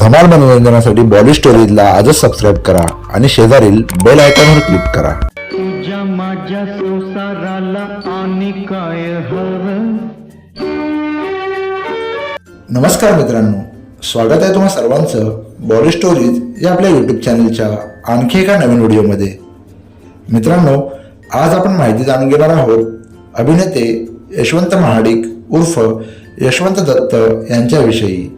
धमाल मनोरंजनासाठी बॉडी स्टोरीजला आजच सबस्क्राईब करा आणि शेजारील बेल आयकॉनवर क्लिक करा. तुझ्या माझ्या संसाराला आणि काय नमस्कार मित्रांनो स्वागत आहे तुम्हा सर्वांचं बॉडी स्टोरीज या आपल्या यूट्यूब चॅनलच्या आणखी एका नवीन व्हिडिओमध्ये मित्रांनो आज आपण माहिती जाणून घेणार आहोत अभिनेते यशवंत महाडिक उर्फ यशवंत दत्त यांच्याविषयी.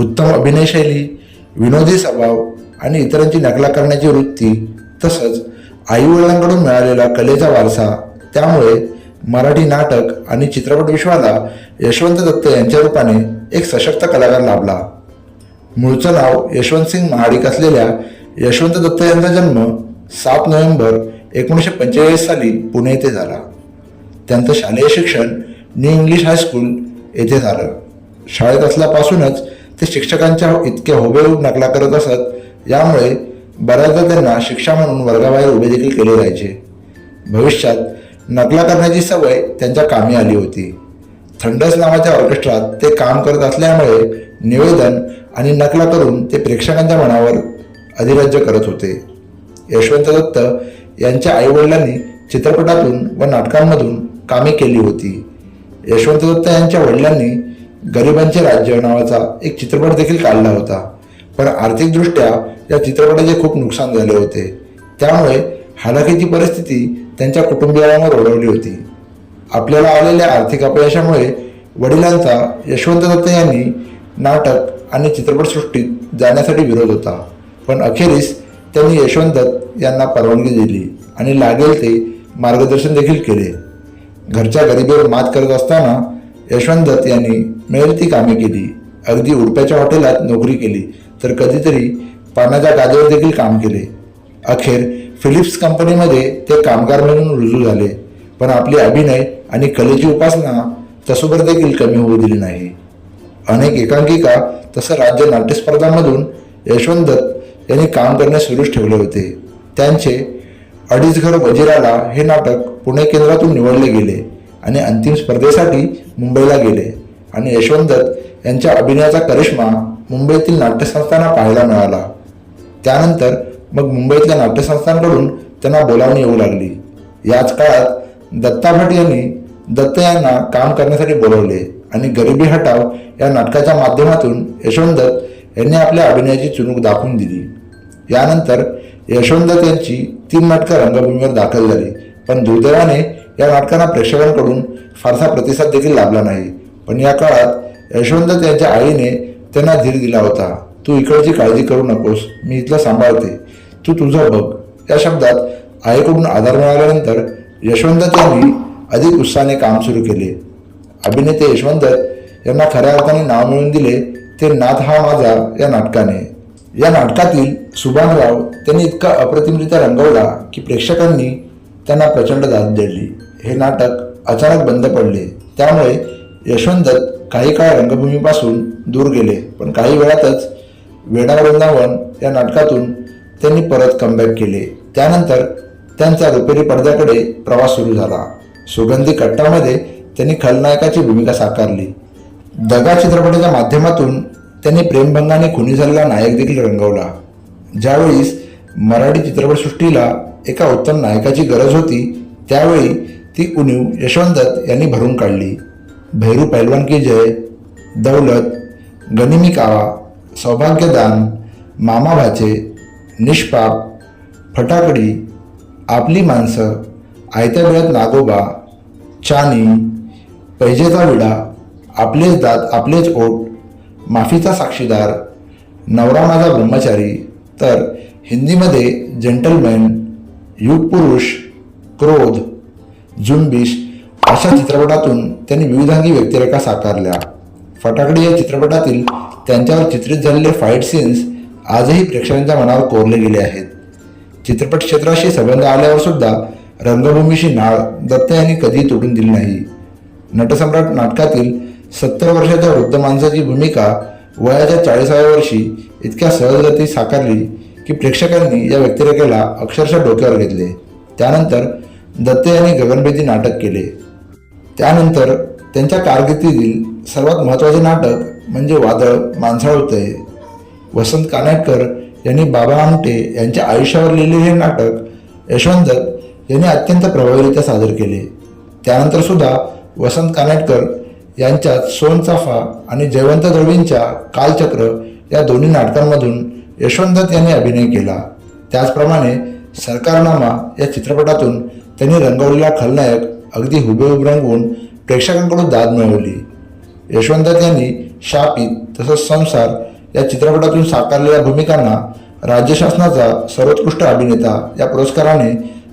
उत्तम अभिनयशैली विनोदी स्वभाव आणि इतरांची नकला करण्याची वृत्ती तसंच आईवडिलांकडून मिळालेला कलेचा वारसा. त्यामुळे मराठी नाटक आणि चित्रपट विश्वाला यशवंत दत्त यांच्या रूपाने एक सशक्त कलाकार लाभला. मूळचं नाव यशवंत सिंग महाडिक असलेल्या यशवंत दत्त यांचा जन्म सात नोव्हेंबर एकोणीसशे पंचेचाळीस साली पुणे येथे झाला. त्यांचं शालेय शिक्षण न्यू इंग्लिश हायस्कूल येथे झालं. शाळेत असल्यापासूनच ते शिक्षकांच्या इतके हुबेहूब नकला करत असत यामुळे बऱ्याचदा त्यांना शिक्षा म्हणून वर्गाबाहेर उभे देखील केले जायचे. भविष्यात नकला करण्याची सवय त्यांच्या कामी आली होती. थंडस नावाच्या ऑर्केस्ट्रात ते काम करत असल्यामुळे निवेदन आणि नकला करून ते प्रेक्षकांच्या मनावर अधिराज्य करत होते. यशवंत दत्त यांच्या आईवडिलांनी चित्रपटातून व नाटकांमधून कामे केली होती. यशवंत दत्त यांच्या वडिलांनी गरिबांचे राज्य नावाचा एक चित्रपट देखील काढला होता. पण आर्थिकदृष्ट्या या चित्रपटाचे खूप नुकसान झाले होते. त्यामुळे हालाखीची परिस्थिती त्यांच्या कुटुंबियांवर ओढवली होती. आपल्याला आलेल्या आर्थिक अपयशामुळे वडिलांचा यशवंत दत्त यांनी नाटक आणि चित्रपटसृष्टीत जाण्यासाठी विरोध होता. पण अखेरीस त्यांनी यशवंत दत्त यांना परवानगी दिली आणि लागेल ते मार्गदर्शन देखील केले. घरच्या गरिबीवर मात करत असताना यशवंत दत्त यांनी मिळेल ती कामे केली. अगदी उडप्याच्या हॉटेलात नोकरी केली तर कधीतरी पानाच्या गादीवर देखील काम केले. अखेर फिलिप्स कंपनीमध्ये ते कामगार म्हणून रुजू झाले पण आपली अभिनय आणि कलेची उपासना तसोबर देखील कमी होऊ दिली नाही. अनेक एकांकिका तसं राज्य नाट्यस्पर्धांमधून यशवंत दत्त यांनी काम करणे सुरूच ठेवले होते. त्यांचे अडीच घर वजिराला हे नाटक पुणे केंद्रातून निवडले गेले आणि अंतिम स्पर्धेसाठी मुंबईला गेले. आणि यशवंत दत्त यांच्या अभिनयाचा करिश्मा मुंबईतील नाट्यसंस्थांना पाहायला मिळाला. त्यानंतर मग मुंबईतल्या नाट्यसंस्थांकडून त्यांना बोलावणी येऊ लागली. याच काळात दत्ता भट यांनी दत्त यांना काम करण्यासाठी बोलवले आणि गरिबी हटाव या नाटकाच्या माध्यमातून यशवंत दत्त यांनी आपल्या अभिनयाची चुणूक दाखवून दिली. यानंतर यशवंत दत्त यांची तीन नाटकं रंगभूमीवर दाखल झाली. पण दुर्दैवाने या नाटकांना प्रेक्षकांकडून फारसा प्रतिसाद देखील लाभला नाही. पण या काळात यशवंत त्यांच्या आईने त्यांना धीर दिला होता. तू इकडची काळजी करू नकोस मी इथलं सांभाळते. तू तुझं बघ. या शब्दात आईकडून आधार मिळाल्यानंतर यशवंत त्यांनी यांनी अधिक उत्साहाने काम सुरू केले. अभिनेते यशवंत यांना खऱ्या अर्थाने नाव मिळवून दिले ते नाथ हा माझा या नाटकाने. या नाटकातील सुभानराव त्यांनी इतका अप्रतिमरित्या रंगवला की प्रेक्षकांनी त्यांना प्रचंड दाद दिली. हे नाटक अचानक बंद पडले. त्यामुळे यशवंत दत्त काही काळ रंगभूमीपासून दूर गेले पण काही वेळातच वेडा वृंदावन या नाटकातून त्यांनी परत कमबॅक केले. त्यानंतर त्यांचा रुपेरी पडद्याकडे प्रवास सुरू झाला. सुगंधी कट्टामध्ये त्यांनी खलनायकाची भूमिका साकारली. दगा चित्रपटाच्या माध्यमातून त्यांनी प्रेमभंगाने खुनी झालेला नायक देखील रंगवला. ज्यावेळीस मराठी चित्रपटसृष्टीला एका उत्तम नायकाची गरज होती त्यावेळी ती उणीव यशवंत दत्त यांनी भरून काढली. भैरू पैलवान की जय दौलत गनिमी कावा सौभाग्यदान मामा भाचे निष्पाप फटाकडी आपली माणसं आयत्या वेळात नागोबा चानी पैजेचा विडा आपलेच दात आपलेच ओट माफीचा साक्षीदार नवरा माझा ब्रह्मचारी तर हिंदीमध्ये जेंटलमॅन युग पुरुष क्रोध झुंबिश अशा चित्रपटातून त्यांनी विविधांगी व्यक्तिरेखा साकारल्या. फटाकडी या चित्रपटातील त्यांच्यावर चित्रित झालेले फाईट सीन्स आजही प्रेक्षकांच्या मनावर कोरले गेले आहेत. चित्रपट क्षेत्राशी संबंध आल्यावर सुद्धा रंगभूमीशी नाळ दत्त यांनी कधी तुटून दिली नाही. नटसम्राट नाटकातील सत्तर वर्षाच्या वृद्ध माणसाची भूमिका वयाच्या चाळीसाव्या वर्षी इतक्या सहजगती साकारली की प्रेक्षकांनी या व्यक्तिरेखेला अक्षरशः डोक्यावर घेतले. त्यानंतर दत्ते यांनी गगनभेदी नाटक केले. त्यानंतर त्यांच्या कारकिर्दीतील सर्वात महत्त्वाचे नाटक म्हणजे वादळ माणसाळवतंय वसंत कानेटकर यांनी बाबा आमटे यांच्या आयुष्यावर लिहिलेले हे नाटक यशवंत यांनी अत्यंत प्रभावीरित्या सादर केले. त्यानंतर सुद्धा वसंत कानेटकर यांच्यात सोनचाफा आणि जयवंत दळवींच्या कालचक्र या दोन्ही नाटकांमधून यशवंत यांनी अभिनय केला. त्याचप्रमाणे सरकारनामा या चित्रपटातून त्यांनी रंगवलेला खलनायक अगदी हुबेहूब रंगवून प्रेक्षकांकडून दाद मिळवली. यशवंत यांनी शापित तसंच संसार या चित्रपटातून साकारलेल्या भूमिकांना राज्य शासनाचा सर्वोत्कृष्ट अभिनेता या पुरस्काराने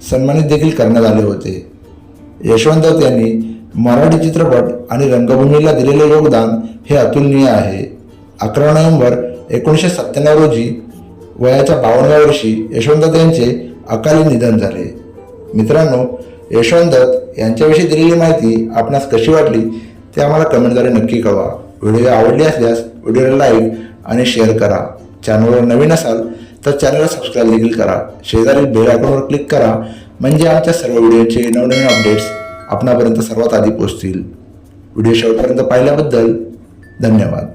सन्मानित देखील करण्यात आले होते. यशवंत यांनी मराठी चित्रपट आणि रंगभूमीला दिलेले योगदान हे अतुलनीय आहे. अकरा नोव्हेंबर एकोणीसशे सत्त्याण्णव रोजी वयाच्या बावन्नव्या वर्षी यशवंत यांचे अकाली निधन झाले. मित्रांनो यशवंत दत्त यांच्याविषयी दिलेली माहिती आपणास कशी वाटली ते आम्हाला कमेंटद्वारे नक्की कळवा. व्हिडिओ आवडली असल्यास व्हिडिओला लाईक आणि शेअर करा. चॅनलवर नवीन असाल तर चॅनलला सबस्क्राईब देखील करा. शेजारील बेल आयकॉनवर क्लिक करा. म्हणजे आमच्या सर्व व्हिडिओचे नवनवीन अपडेट्स आपणापर्यंत सर्वात आधी पोहोचतील. व्हिडिओ शेवटपर्यंत पाहिल्याबद्दल धन्यवाद.